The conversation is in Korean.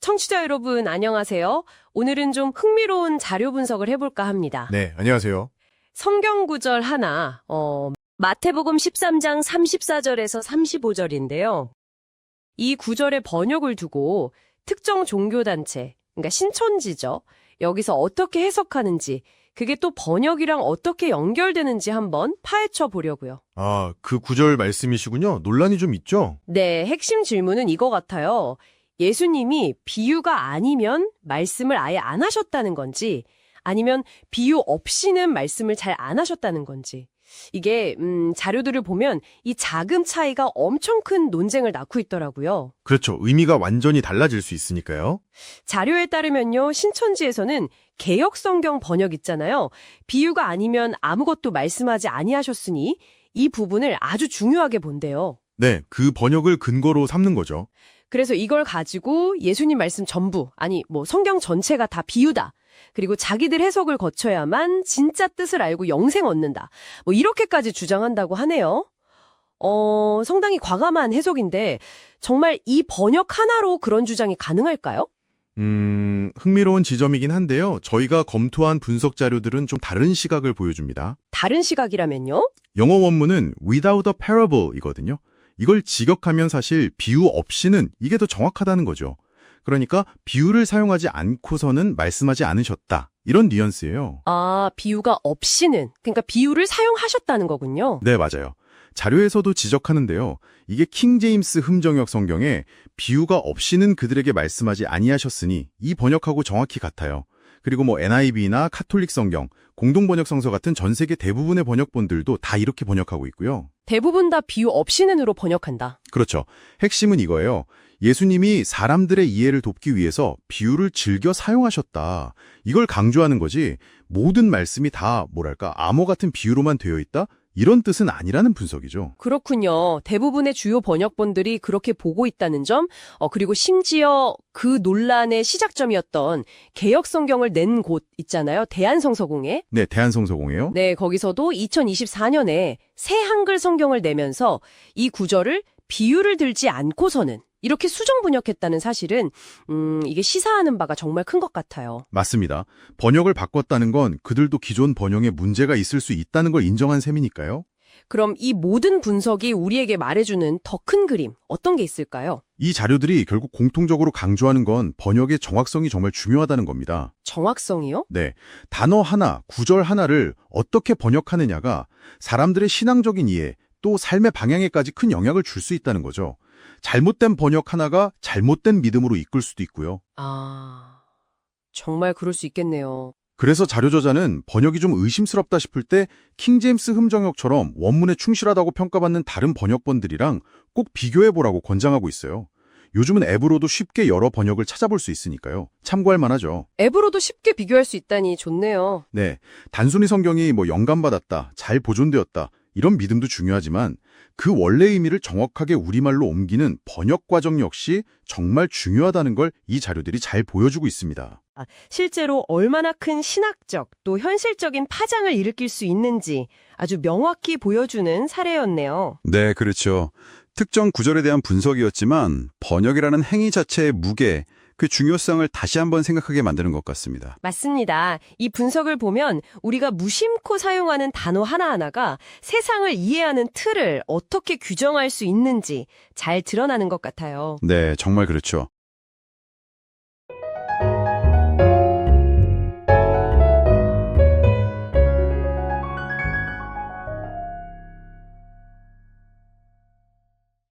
청취자 여러분 안녕하세요. 오늘은 좀 흥미로운 자료 분석을 해볼까 합니다. 네, 안녕하세요. 성경 구절 하나, 어, 마태복음 13장 34절에서 35절인데요. 이 구절의 번역을 두고 특정 종교단체, 그러니까 신천지죠. 여기서 어떻게 해석하는지, 그게 또 번역이랑 어떻게 연결되는지 한번 파헤쳐 보려고요. 아, 그 구절 말씀이시군요. 논란이 좀 있죠? 네, 핵심 질문은 이거 같아요. 예수님이 비유가 아니면 말씀을 아예 안 하셨다는 건지, 아니면 비유 없이는 말씀을 잘 안 하셨다는 건지. 이게 음, 자료들을 보면 이 작은 차이가 엄청 큰 논쟁을 낳고 있더라고요. 그렇죠. 의미가 완전히 달라질 수 있으니까요. 자료에 따르면요, 신천지에서는 개역 성경 번역 있잖아요. 비유가 아니면 아무것도 말씀하지 아니하셨으니 이 부분을 아주 중요하게 본대요. 네, 그 번역을 근거로 삼는 거죠. 그래서 이걸 가지고 예수님 말씀 전부, 아니, 뭐 성경 전체가 다 비유다. 그리고 자기들 해석을 거쳐야만 진짜 뜻을 알고 영생 얻는다. 뭐 이렇게까지 주장한다고 하네요. 어, 상당히 과감한 해석인데 정말 이 번역 하나로 그런 주장이 가능할까요? 음, 흥미로운 지점이긴 한데요. 저희가 검토한 분석 자료들은 좀 다른 시각을 보여줍니다. 다른 시각이라면요? 영어 원문은 without a parable 이거든요. 이걸 직역하면 사실 비유 없이는 이게 더 정확하다는 거죠. 그러니까 비유를 사용하지 않고서는 말씀하지 않으셨다. 이런 뉘앙스예요. 아, 비유가 없이는, 그러니까 비유를 사용하셨다는 거군요. 네, 맞아요. 자료에서도 지적하는데요. 이게 킹 제임스 흠정역 성경에 비유가 없이는 그들에게 말씀하지 아니하셨으니 이 번역하고 정확히 같아요. 그리고 뭐 NIV나 카톨릭 성경, 공동번역 성서 같은 전 세계 대부분의 번역본들도 다 이렇게 번역하고 있고요. 대부분 다 비유 없이 는으로 번역한다. 그렇죠. 핵심은 이거예요. 예수님이 사람들의 이해를 돕기 위해서 비유를 즐겨 사용하셨다. 이걸 강조하는 거지 모든 말씀이 다 뭐랄까 암호 같은 비유로만 되어 있다? 이런 뜻은 아니라는 분석이죠. 그렇군요. 대부분의 주요 번역본들이 그렇게 보고 있다는 점, 어, 그리고 심지어 그 논란의 시작점이었던 개혁 성경을 낸 곳 있잖아요. 대한성서공회. 네, 대한성서공이에요. 네, 거기서도 2024년에 새 한글 성경을 내면서 이 구절을 비유를 들지 않고서는 이렇게 수정 번역했다는 사실은 음, 이게 시사하는 바가 정말 큰 것 같아요. 맞습니다. 번역을 바꿨다는 건 그들도 기존 번역에 문제가 있을 수 있다는 걸 인정한 셈이니까요. 그럼 이 모든 분석이 우리에게 말해주는 더 큰 그림 어떤 게 있을까요? 이 자료들이 결국 공통적으로 강조하는 건 번역의 정확성이 정말 중요하다는 겁니다. 정확성이요? 네. 단어 하나, 구절 하나를 어떻게 번역하느냐가 사람들의 신앙적인 이해, 또 삶의 방향에까지 큰 영향을 줄 수 있다는 거죠. 잘못된 번역 하나가 잘못된 믿음으로 이끌 수도 있고요. 아, 정말 그럴 수 있겠네요. 그래서 자료 저자는 번역이 좀 의심스럽다 싶을 때 킹제임스 흠정역처럼 원문에 충실하다고 평가받는 다른 번역본들이랑 꼭 비교해보라고 권장하고 있어요. 요즘은 앱으로도 쉽게 여러 번역을 찾아볼 수 있으니까요. 참고할 만하죠. 앱으로도 쉽게 비교할 수 있다니 좋네요. 네, 단순히 성경이 뭐 영감받았다, 잘 보존되었다, 이런 믿음도 중요하지만 그 원래 의미를 정확하게 우리말로 옮기는 번역 과정 역시 정말 중요하다는 걸 이 자료들이 잘 보여주고 있습니다. 실제로 얼마나 큰 신학적 또 현실적인 파장을 일으킬 수 있는지 아주 명확히 보여주는 사례였네요. 네, 그렇죠. 특정 구절에 대한 분석이었지만 번역이라는 행위 자체의 무게, 그 중요성을 다시 한번 생각하게 만드는 것 같습니다. 맞습니다. 이 분석을 보면 우리가 무심코 사용하는 단어 하나하나가 세상을 이해하는 틀을 어떻게 규정할 수 있는지 잘 드러나는 것 같아요. 네, 정말 그렇죠.